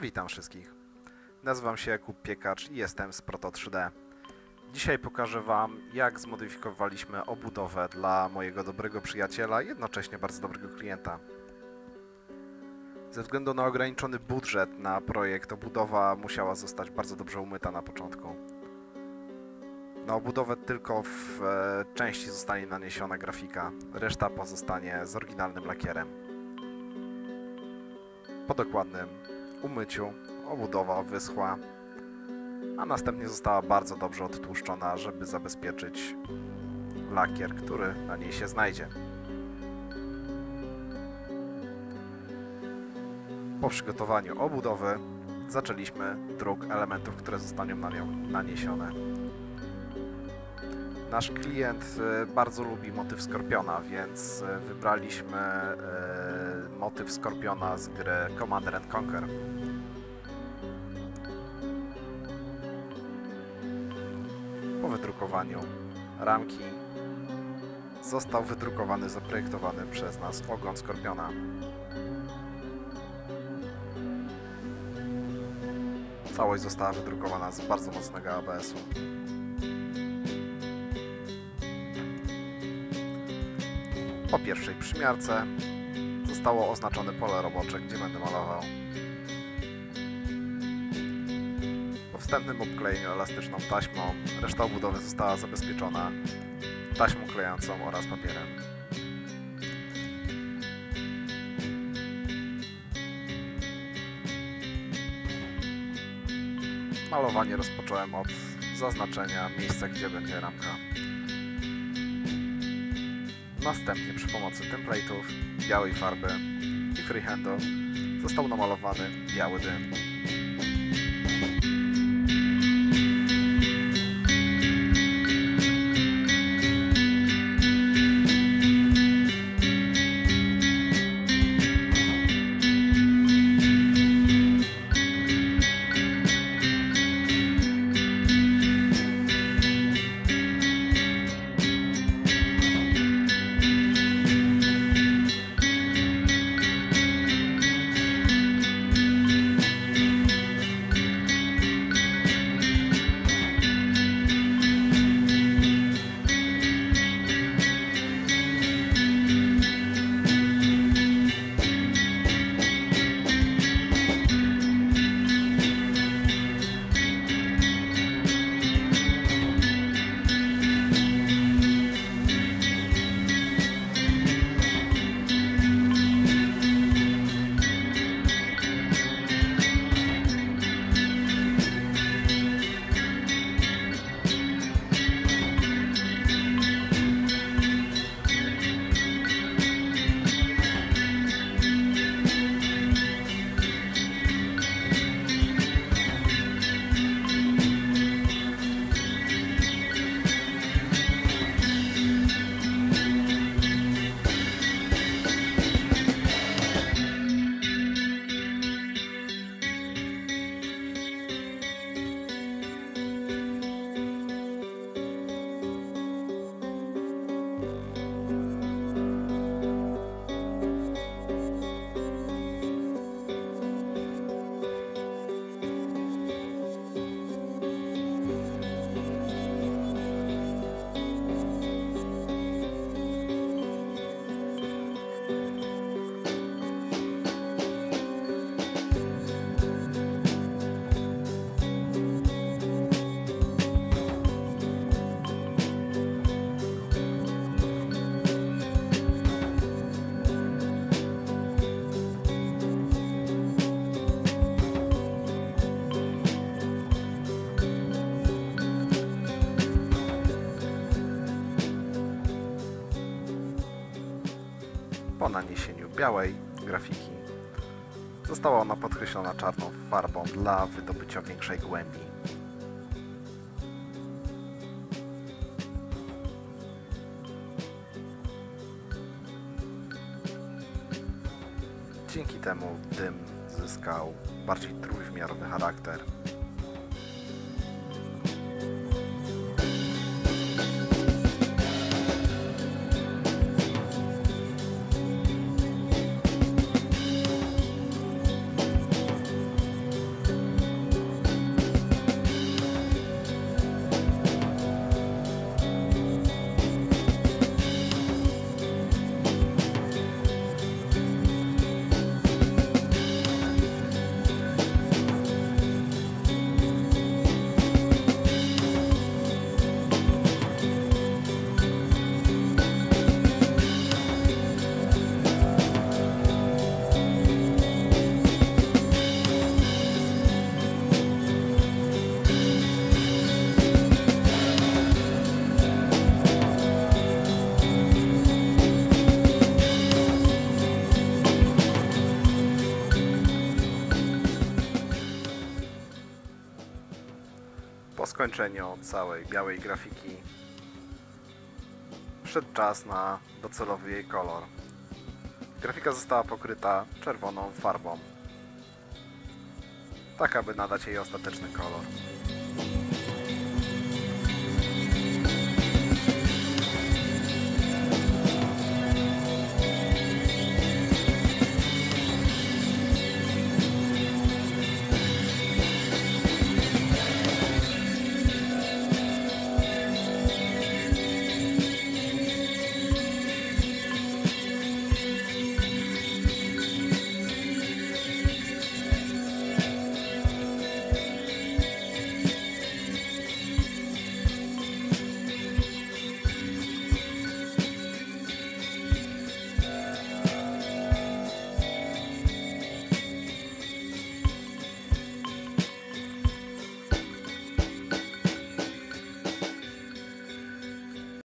Witam wszystkich. Nazywam się Jakub Piekacz i jestem z Proto 3D. Dzisiaj pokażę Wam, jak zmodyfikowaliśmy obudowę dla mojego dobrego przyjaciela, jednocześnie bardzo dobrego klienta. Ze względu na ograniczony budżet na projekt, obudowa musiała zostać bardzo dobrze umyta na początku. Na obudowę tylko w e, części zostanie naniesiona grafika, reszta pozostanie z oryginalnym lakierem. Po dokładnym umyciu obudowa wyschła, a następnie została bardzo dobrze odtłuszczona, żeby zabezpieczyć lakier, który na niej się znajdzie. Po przygotowaniu obudowy zaczęliśmy druk elementów, które zostaną na nią naniesione. Nasz klient e, bardzo lubi motyw Skorpiona, więc e, wybraliśmy e, motyw Skorpiona z gry Commander and Conquer. Po wydrukowaniu ramki został wydrukowany, zaprojektowany przez nas ogon Skorpiona. Całość została wydrukowana z bardzo mocnego ABS-u. Po pierwszej przymiarce zostało oznaczone pole robocze, gdzie będę malował. Po wstępnym obklejeniu elastyczną taśmą reszta obudowy została zabezpieczona taśmą klejącą oraz papierem. Malowanie rozpocząłem od zaznaczenia miejsca, gdzie będzie ramka. Następnie przy pomocy template'ów, białej farby i freehandu został namalowany biały dym. Po naniesieniu białej grafiki została ona podkreślona czarną farbą dla wydobycia większej głębi. Dzięki temu dym zyskał bardziej trójwymiarowy charakter. Skończeniu całej białej grafiki przyszedł czas na docelowy jej kolor. Grafika została pokryta czerwoną farbą, tak aby nadać jej ostateczny kolor.